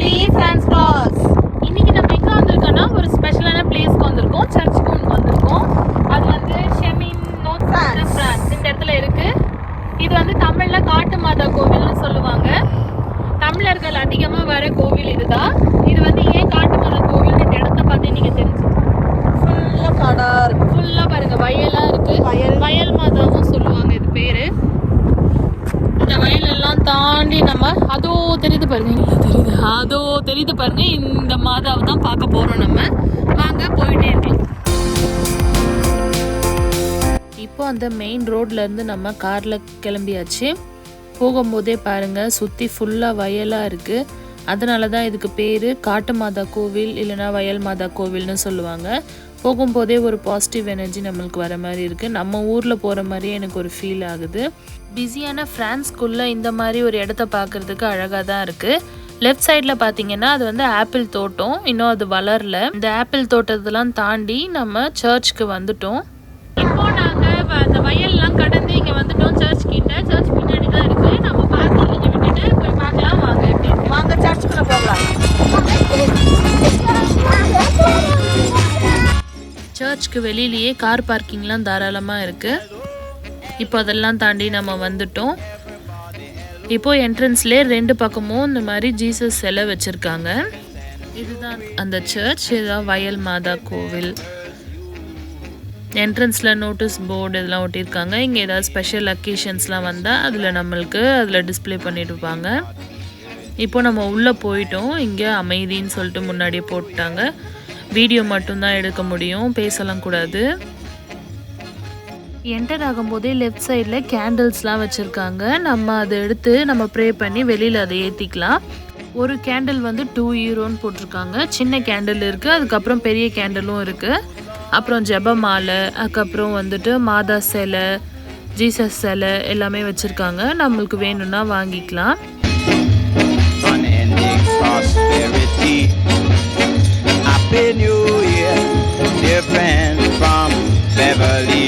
D France class இன்னைக்கு நம்ம எங்க வந்திருக்கோம்னா ஒரு ஸ்பெஷலான பிளேஸ்க்கு வந்திருக்கோம். சர்ச்சுக்கு ஒன்று வந்திருக்கோம். அது வந்து ஷெமின் நோட். பிரான்ஸ் இந்த இடத்துல இருக்கு. இது வந்து தமிழ்ல காட்டு மாதா கோவில்னு சொல்லுவாங்க. தமிழர்கள் அதிகமா வர கோவில் இதுதான். இது வந்து ஏன் காட்டு மாதா கோவில் இந்த இடத்த பார்த்து நீங்க தெரிஞ்சு ஃபுல்லாக காடா இருக்கு. ஃபுல்லா பாருங்க வயலா இருக்கு. வயல். வயல் மாதாவும் சொல்லுவாங்க இது பேரு. இந்த வயல் எல்லாம் தாண்டி நம்ம அதோ தெரியுது பாருங்க இங்க. தெரியுது அதோ தெரியுது பாருங்க இந்த மாதாவை தான் பார்க்க போறோம் நம்ம. வாங்க போயிட்டே இருக்கலாம். இப்போ அந்த மெயின் ரோட்ல இருந்து நம்ம கார்ல கிளம்பியாச்சு. போகும்போதே பாருங்க சுத்தி ஃபுல்லா வயலா இருக்கு. அதனால தான் இதுக்கு பேர் காட்டு மாதா கோவில் இல்லைன்னா வயல் மாதா கோவில்னு சொல்லுவாங்க. போகும்போதே ஒரு பாசிட்டிவ் எனர்ஜி நம்மளுக்கு வர மாதிரி இருக்குது நம்ம ஊரில் போகிற மாதிரியே எனக்கு ஒரு ஃபீல் ஆகுது. பிஸியான ஃப்ரான்ஸ்குள்ளே இந்த மாதிரி ஒரு இடத்த பார்க்குறதுக்கு அழகாக தான் இருக்குது லெஃப்ட் சைடில் பார்த்தீங்கன்னா அது வந்து ஆப்பிள் தோட்டம். இன்னும் அது வளரல. இந்த ஆப்பிள் தோட்டத்தெல்லாம் தாண்டி நம்ம சர்ச்சுக்கு வந்துட்டோம். இப்போ நாங்க வ- அந்த வயல்லாம் கடந்து இங்க வந்துட்டோம் சர்ச் கிட்ட. சர்ச் பின்னாடி தான் இருக்கு. நம்ம பார்க்கிங் இங்க விட்டுட்டு போய் பார்க்கலாம். வாங்க வாங்க சர்ச்சுக்குள்ள போகலாம். சர்ச்சுக்கு வெளியிலேயே கார் பார்க்கிங்லாம் தாராளமாக இருக்கு. இப்போ அதெல்லாம் தாண்டி நம்ம வந்துட்டோம். இப்போ என்ட்ரன்ஸ்லேயே ரெண்டு பக்கமும் இந்த மாதிரி ஜீசஸ் சிலை வச்சுருக்காங்க. இதுதான் அந்த சர்ச் இதுதான் வயல் மாதா கோவில். என்ட்ரன்ஸில் நோட்டீஸ் போர்டு இதெல்லாம் ஒட்டியிருக்காங்க. இங்கே ஏதாவது ஸ்பெஷல் அக்கேஷன்ஸ்லாம் வந்தால் அதில் நம்மளுக்கு அதில் டிஸ்ப்ளே பண்ணிட்டுருப்பாங்க இப்போ நம்ம உள்ளே போயிட்டோம். இங்கே அமைதின்னு சொல்லிட்டு முன்னாடியே போட்டுட்டாங்க. வீடியோ மட்டும்தான் எடுக்க முடியும். பேசலாம் கூடாது. என்டர் ஆகும்போதே லெஃப்ட் சைடில் கேண்டில்ஸ்லாம் வச்சுருக்காங்க. நம்ம அதை எடுத்து நம்ம ப்ரே பண்ணி வெளியில் அதை ஏற்றிக்கலாம் ஒரு கேண்டில் வந்து டூ யூரோன்னு போட்டிருக்காங்க. சின்ன கேண்டில் இருக்குது அதுக்கப்புறம் பெரிய கேண்டிலும் இருக்குது அப்புறம் ஜெபமாலை அதுக்கப்புறம் வந்துட்டு மாதா சிலை ஜீசஸ் சிலை எல்லாமே வச்சுருக்காங்க. நம்மளுக்கு வேணும்னா வாங்கிக்கலாம். Happy New Year, dear friend from Beverly.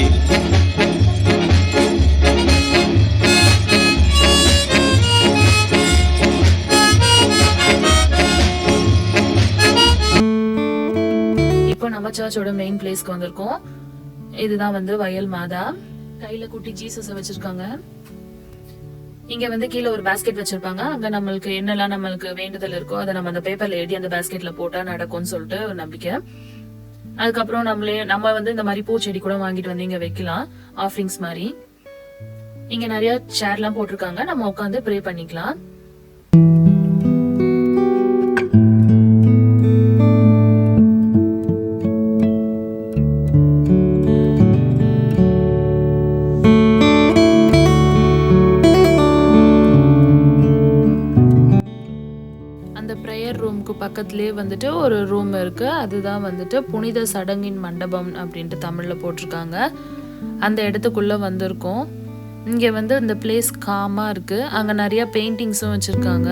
சர்ச்சோட மெயின் பிளேஸ்க்கு வந்திருக்கோம். இதுதான் வந்து வயல் மாதா. கையில குட்டி ஜீசஸ் வச்சிருக்காங்க. இங்க வந்து கீழே ஒரு பாஸ்கெட் வச்சிருப்பாங்க. அங்க நம்மளுக்கு என்னெல்லாம் நம்மளுக்கு வேண்டுதல் இருக்கோ அதை நம்ம அந்த பேப்பர்ல எழுதி அந்த பாஸ்கெட்ல போட்டா நடக்கும்னு சொல்லிட்டு ஒரு நம்பிக்கை. அதுக்கப்புறம் நம்மளே நம்ம வந்து இந்த மாதிரி பூச்செடி கூட வாங்கிட்டு வந்து இங்க வைக்கலாம். ஆஃபரிங்ஸ் மாதிரி. இங்க நிறைய சேர்லாம் போட்டிருக்காங்க. நம்ம உட்காந்து ப்ரே பண்ணிக்கலாம். பக்கத்துலேயே வந்துட்டு ஒரு ரூம் இருக்கு. அதுதான் வந்துட்டு புனித சடங்கின் மண்டபம் அப்படின்ட்டு தமிழில் போட்டிருக்காங்க. அந்த இடத்துக்குள்ளே வந்திருக்கோம். இங்கே வந்து இந்த பிளேஸ் காமாக இருக்கு. அங்கே நிறைய பெயிண்டிங்ஸும் வச்சுருக்காங்க.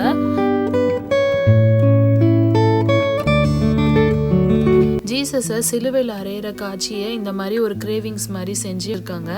ஜீசஸை சிலுவையில் அறையிற காட்சியை இந்த மாதிரி ஒரு கிரேவிங்ஸ் மாதிரி செஞ்சுருக்காங்க.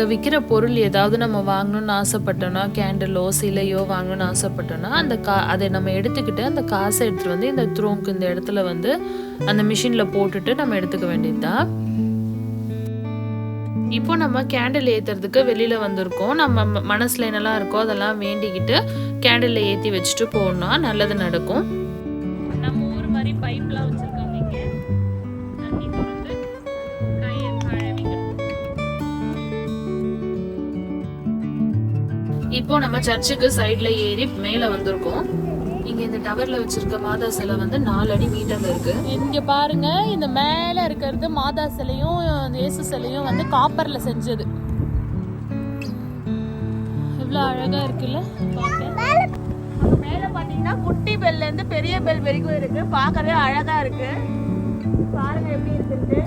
அங்கே விற்கிற பொருள் ஏதாவது நம்ம வாங்கணும்னு ஆசைப்பட்டோம்னா கேண்டிலோ சிலையோ வாங்கணும்னு ஆசைப்பட்டோம்னா அந்த கா அதை நம்ம எடுத்துக்கிட்டு அந்த காசை எடுத்துகிட்டு வந்து இந்த த்ரோங்க்கு இந்த இடத்துல வந்து அந்த மிஷினில் போட்டுட்டு நம்ம எடுத்துக்க வேண்டியதுதான் இப்போ நம்ம கேண்டில் ஏற்றுறதுக்கு வெளியில் வந்திருக்கோம். நம்ம ம- என்னெல்லாம் இருக்கோ அதெல்லாம் வேண்டிக்கிட்டு கேண்டில் ஏற்றி வச்சுட்டு போனா நல்லது நடக்கும். நம்ம ஊர் மாதிரி பைப்லாம் இப்போ நம்ம சர்ச்சுக்கு சைடுல ஏறி மேல வந்திருக்கோம். இங்க இந்த டவர்ல வச்சிருக்க மாதா சிலை வந்து நாலு அடி மீட்டர்ல இருக்கு. இங்க பாருங்க இந்த மேல இருக்கிறது மாதா சிலையும் இயேசு சிலையும் வந்து காப்பர்ல செஞ்சது. இவ்வளவு அழகா இருக்குல்ல? மேல பாத்தீங்கன்னா குட்டி குட்டி பெல்ல இருந்து பெரிய பெல் வரைக்கும் இருக்கு. பார்க்கவே அழகா இருக்கு. பாருங்க எப்படி இருக்குன்ட்டு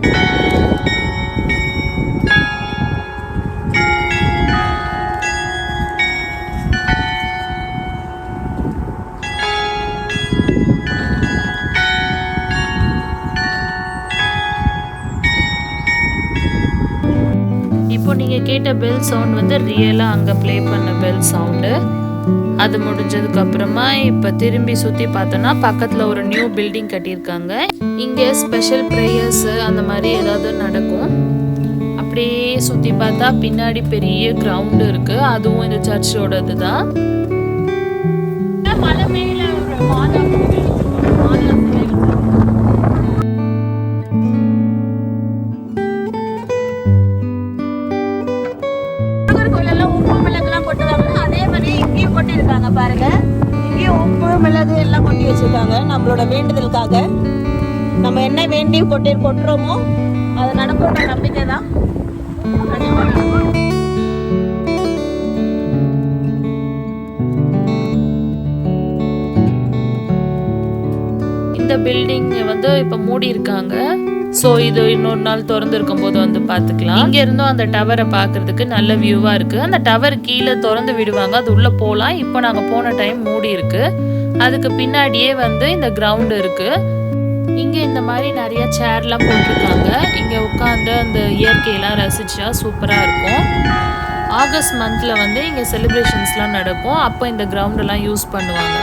இப்போ நீங்கள் கேட்ட பெல் சவுண்ட் வந்து ரியலாக அங்கே ப்ளே பண்ண பெல் சவுண்டு அது முடிஞ்சதுக்கப்புறமா இப்போ திரும்பி சுற்றி பார்த்தோன்னா பக்கத்தில் ஒரு நியூ பில்டிங் கட்டியிருக்காங்க. இங்கே ஸ்பெஷல் ப்ரேயர்ஸு அந்த மாதிரி ஏதாவது நடக்கும். அப்படியே சுற்றி பார்த்தா பின்னாடி பெரிய கிரவுண்டு இருக்குது அதுவும் இந்த சர்ச்சோடது தான் மலை மேலே ஒரு மாதா கோவில். மாதா இங்கேயும் பாருங்க. இங்கேயும் உப்பு மிளகு எல்லாம் கொட்டி வச்சிருக்காங்க. நம்மளோட வேண்டுதலுக்காக. நம்ம என்ன வேண்டி கொட்டி கொட்டுறோமோ அது நடக்கிற நம்பிக்கை தான். இந்த பில்டிங் வந்து இப்போ மூடி இருக்காங்க ஸோ இது இன்னொரு நாள் திறந்துருக்கும் போது வந்து பார்த்துக்கலாம். இங்க இருந்தும் அந்த டவரை பார்க்கறதுக்கு நல்ல வியூவா இருக்கு. அந்த டவர் கீழே திறந்து விடுவாங்க. அது உள்ள போகலாம். இப்போ நாங்கள் போன டைம் மூடி இருக்கு. அதுக்கு பின்னாடியே வந்து இந்த கிரவுண்ட் இருக்கு. இங்க இந்த மாதிரி நிறைய சேர்லாம் போட்டிருக்காங்க. இங்க உட்காந்து அந்த இயற்கையெல்லாம் ரசிச்சா சூப்பரா இருக்கும். ஆகஸ்ட் மந்த்ல வந்து இங்க செலிப்ரேஷன்ஸ்லாம் நடக்கும். அப்போ இந்த கிரவுண்டெல்லாம் யூஸ் பண்ணுவாங்க.